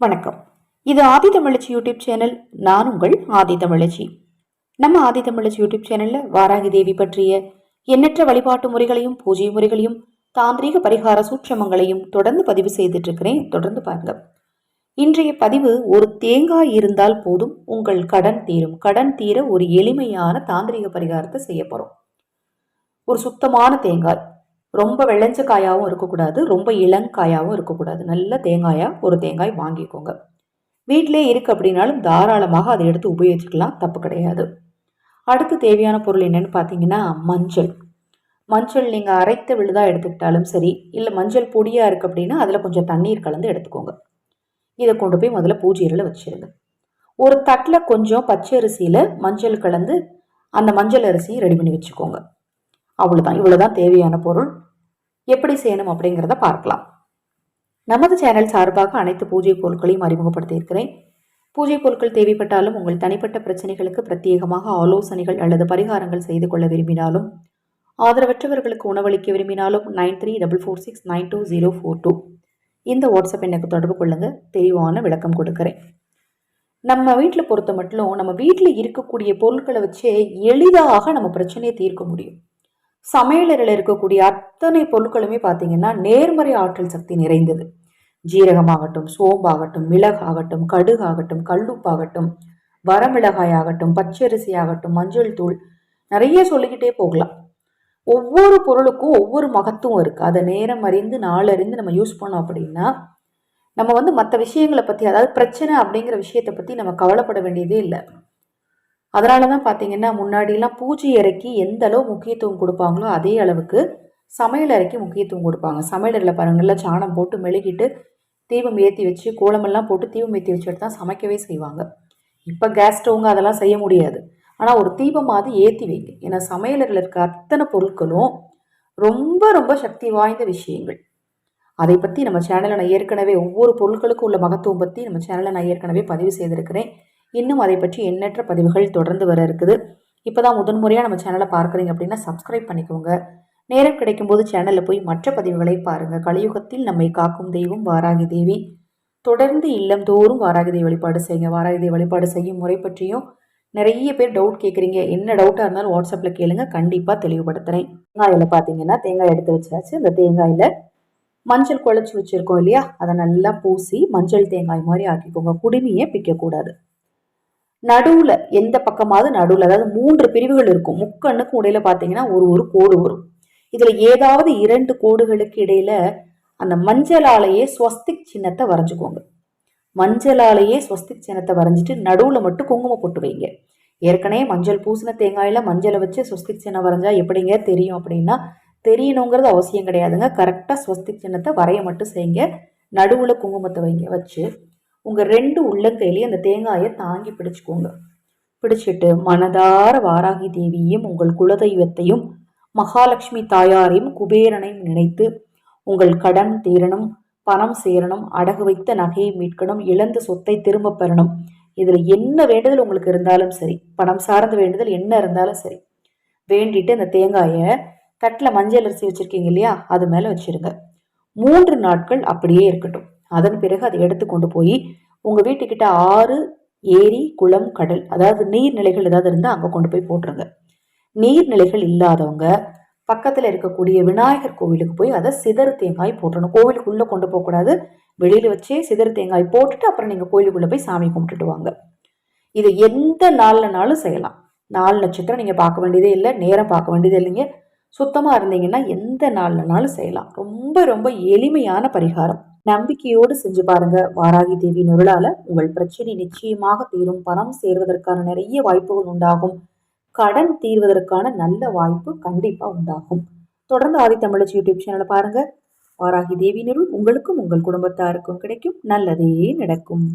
வணக்கம். இது ஆதி தமிழச்சி YouTube channel நான் உங்கள் ஆதி தமிழச்சி. நம்ம ஆதி தமிழச்சி யூடியூப் சேனல்ல வாராகி தேவி பற்றிய எண்ணற்ற வழிபாட்டு முறைகளையும் பூஜை முறைகளையும் தாந்திரீக பரிகார சூட்சமங்களையும் தொடர்ந்து பதிவு செய்துட்டு இருக்கிறேன் தொடர்ந்து பாருங்க. இன்றைய பதிவு ஒரு தேங்காய் இருந்தால் போதும் உங்கள் கடன் தீரும். கடன் தீர ஒரு எளிமையான தாந்திரிக பரிகாரத்தை செய்ய போறோம். ஒரு சுத்தமான தேங்காய். ரொம்ப வெள்ளஞ்ச காயாகவும் இருக்கக்கூடாது ரொம்ப இளங்காயாகவும் இருக்கக்கூடாது. நல்ல தேங்காயாக ஒரு தேங்காய் வாங்கிக்கோங்க. வீட்டிலே இருக்குது அப்படின்னாலும் தாராளமாக அதை எடுத்து உபயோகிச்சுக்கலாம் தப்பு கிடையாது. அடுத்து தேவையான பொருள் என்னென்னு பார்த்தீங்கன்னா மஞ்சள். மஞ்சள் நீங்கள் அரைத்த விழுதாக எடுத்துக்கிட்டாலும் சரி இல்லை மஞ்சள் பொடியாக இருக்குது அப்படின்னா அதில் கொஞ்சம் தண்ணீர் கலந்து எடுத்துக்கோங்க. இதை கொண்டு போய் முதல்ல பூஜையில் வச்சுருங்க. ஒரு தட்டில் கொஞ்சம் பச்சை அரிசியில் மஞ்சள் கலந்து அந்த மஞ்சள் அரிசியை ரெடி பண்ணி வச்சுக்கோங்க. அவ்வளோதான் இவ்வளோதான் தேவையான பொருள். எப்படி செய்யணும் அப்படிங்கிறத பார்க்கலாம். நமது சேனல் சார்பாக அனைத்து பூஜை பொருட்களையும் அறிமுகப்படுத்தியிருக்கிறேன். பூஜை பொருட்கள் தேவைப்பட்டாலும் உங்கள் தனிப்பட்ட பிரச்சனைகளுக்கு பிரத்யேகமாக ஆலோசனைகள் அல்லது பரிகாரங்கள் செய்து கொள்ள விரும்பினாலும் ஆதரவற்றவர்களுக்கு உணவளிக்க விரும்பினாலும் nine three double four six nine two zero four two. இந்த வாட்ஸ்அப் எனக்கு தொடர்பு கொள்ளுங்க. தெளிவான விளக்கம் கொடுக்குறேன். நம்ம வீட்டில் பொறுத்த மட்டும் நம்ம வீட்டில் இருக்கக்கூடிய பொருட்களை வச்சே எளிதாக நம்ம பிரச்சனையை தீர்க்க முடியும். சமையலறையில் இருக்கக்கூடிய அத்தனை பொருட்களுமே பார்த்தீங்கன்னா நேர்மறை ஆற்றல் சக்தி நிறைந்தது. ஜீரகமாகட்டும் சோம்பாகட்டும் மிளகாகட்டும் கடுகாகட்டும் கல்லுப்பாகட்டும் வரமிளகாய் ஆகட்டும் பச்சரிசி ஆகட்டும் மஞ்சள் தூள் நிறைய சொல்லிக்கிட்டே போகலாம். ஒவ்வொரு பொருளுக்கும் ஒவ்வொரு மகத்துவம் இருக்குது அதை நேரம் அறிந்து நாளறிந்து நம்ம யூஸ் பண்ணோம் அப்படின்னா நம்ம வந்து மற்ற விஷயங்களை பற்றி அதாவது பிரச்சனை அப்படிங்கிற விஷயத்தை பற்றி நம்ம கவலைப்பட வேண்டியதே இல்லை. அதனால தான் பார்த்தீங்கன்னா முன்னாடிலாம் பூஜை அறைக்கு எந்த அளவு முக்கியத்துவம் கொடுப்பாங்களோ அதே அளவுக்கு சமையல் அறைக்கு முக்கியத்துவம் கொடுப்பாங்க. சமையலறையில் பாருங்கள் நல்லா சாணம் போட்டு மெழுகிட்டு தீபம் ஏற்றி வச்சு கோலமெல்லாம் போட்டு தீபம் ஏற்றி வச்சுட்டு தான் சமைக்கவே செய்வாங்க. இப்போ கேஸ் ஸ்டவ்ங்க அதெல்லாம் செய்ய முடியாது. ஆனால் ஒரு தீபமாவது ஏற்றி வைங்க. ஏன்னா சமையலறையில் இருக்க அத்தனை பொருட்களும் ரொம்ப ரொம்ப சக்தி வாய்ந்த விஷயங்கள். அதை பற்றி நம்ம சேனலில் நான் ஏற்கனவே ஒவ்வொரு பொருட்களுக்கும் உள்ள மகத்துவம் பற்றி நம்ம சேனலில் நான் ஏற்கனவே பதிவு செய்திருக்கிறேன். இன்னும் அதை பற்றி எண்ணற்ற பதிவுகள் தொடர்ந்து வர இருக்குது. இப்போ தான் முதன்முறையாக நம்ம சேனலை பார்க்குறீங்க அப்படின்னா சப்ஸ்கிரைப் பண்ணிக்கோங்க. நேரம் கிடைக்கும்போது சேனலில் போய் மற்ற பதிவுகளை பாருங்கள் கலியுகத்தில் நம்மை காக்கும் தெய்வம் வாராகி தேவி. தொடர்ந்து இல்லம் தோறும் வாராகி தேவி வழிபாடு செய்யுங்க. வாராகி தேவி வழிபாடு செய்யும் முறை பற்றியும் நிறைய பேர் டவுட் கேட்குறீங்க. என்ன டவுட்டாக இருந்தாலும் வாட்ஸ்அப்பில் கேளுங்க. கண்டிப்பாக தெளிவுபடுத்துகிறேன் தேங்காயில் பார்த்தீங்கன்னா தேங்காய் எடுத்து வச்சாச்சு. அந்த தேங்காயில் மஞ்சள் குழச்சி வச்சுருக்கோம் இல்லையா? அதை நல்லா பூசி மஞ்சள் தேங்காய் மாதிரி ஆக்கிக்கோங்க. குடுமையே பிக்கக்கூடாது. நடுவில் எந்த பக்கமாவது நடுவில் அதாவது மூன்று பிரிவுகள் இருக்கும். முக்கண்ணுக்கு இடையில பார்த்தீங்கன்னா ஒரு ஒரு கோடு வரும். இதில் ஏதாவது இரண்டு கோடுகளுக்கு இடையில அந்த மஞ்சளாலேயே ஸ்வஸ்திக் சின்னத்தை வரைஞ்சிக்கோங்க. மஞ்சளாலேயே ஸ்வஸ்திக் சின்னத்தை வரைஞ்சிட்டு நடுவில் மட்டும் குங்குமம் போட்டு வைங்க. ஏற்கனவே மஞ்சள் பூசின தேங்காயில் மஞ்சளை வச்சு ஸ்வஸ்திக் சின்னம் வரைஞ்சா எப்படிங்க தெரியும் அப்படின்னா தெரியணுங்கிறது அவசியம் கிடையாதுங்க. கரெக்டாக ஸ்வஸ்திக் சின்னத்தை வரைய மட்டும் செய்யுங்க. நடுவில் குங்குமத்தை வைங்க வச்சு. உங்கள் ரெண்டு உள்ளங்கையிலையும் அந்த தேங்காயை தாங்கி பிடிச்சிக்கோங்க. பிடிச்சிட்டு மனதார வாராகி தேவியையும் உங்கள் குலதெய்வத்தையும் மகாலட்சுமி தாயாரையும் குபேரனையும் நினைத்து உங்கள் கடன் தீரணும் பணம் சேரணும் அடகு வைத்த நகையை மீட்கணும் இழந்த சொத்தை திரும்ப பெறணும். இதில் என்ன வேண்டுதல் உங்களுக்கு இருந்தாலும் சரி பணம் சார்ந்த வேண்டுதல் என்ன இருந்தாலும் சரி வேண்டிட்டு அந்த தேங்காயை தட்டில் மஞ்சள் அரிசி வச்சுருக்கீங்க இல்லையா அது மேலே வச்சுருங்க. மூன்று நாட்கள் அப்படியே இருக்கட்டும். அதன் பிறகு அதை எடுத்து கொண்டு போய் உங்கள் வீட்டுக்கிட்ட ஆறு ஏரி குளம் கடல் அதாவது நீர்நிலைகள் ஏதாவது இருந்தால் அங்கே கொண்டு போய் போட்டுருங்க. நீர்நிலைகள் இல்லாதவங்க பக்கத்தில் இருக்கக்கூடிய விநாயகர் கோவிலுக்கு போய் அதை சிதறு தேங்காய் போட்டுறணும். கோவிலுக்குள்ளே கொண்டு போகக்கூடாது வெளியில் வச்சே சிதறு தேங்காய் போட்டுட்டு அப்புறம் நீங்கள் கோயிலுக்குள்ளே போய் சாமி கும்பிட்டுட்டு வாங்க. இது எந்த நாள்லனாலும் செய்யலாம். நாலு நட்சத்திரம் நீங்கள் பார்க்க வேண்டியதே இல்லை நேரம் பார்க்க வேண்டியதே இல்லைங்க. சுத்தமாக இருந்தீங்கன்னா எந்த நாள்லனாலும் செய்யலாம். ரொம்ப ரொம்ப எளிமையான பரிகாரம். நம்பிக்கையோடு செஞ்சு பாருங்க. வாராகி தேவி நிருளால உங்கள் பிரச்சனை நிச்சயமாக தீரும். பணம் சேர்வதற்கான நிறைய வாய்ப்புகள் உண்டாகும். கடன் தீர்வதற்கான நல்ல வாய்ப்பு கண்டிப்பா உண்டாகும். தொடர்ந்து ஆதி தமிழச்சி யூடியூப் சேனலை பாருங்க. வாராகி தேவி நிருள் உங்களுக்கும் உங்கள் குடும்பத்தாருக்கும் கிடைக்கும். நல்லதே நடக்கும்.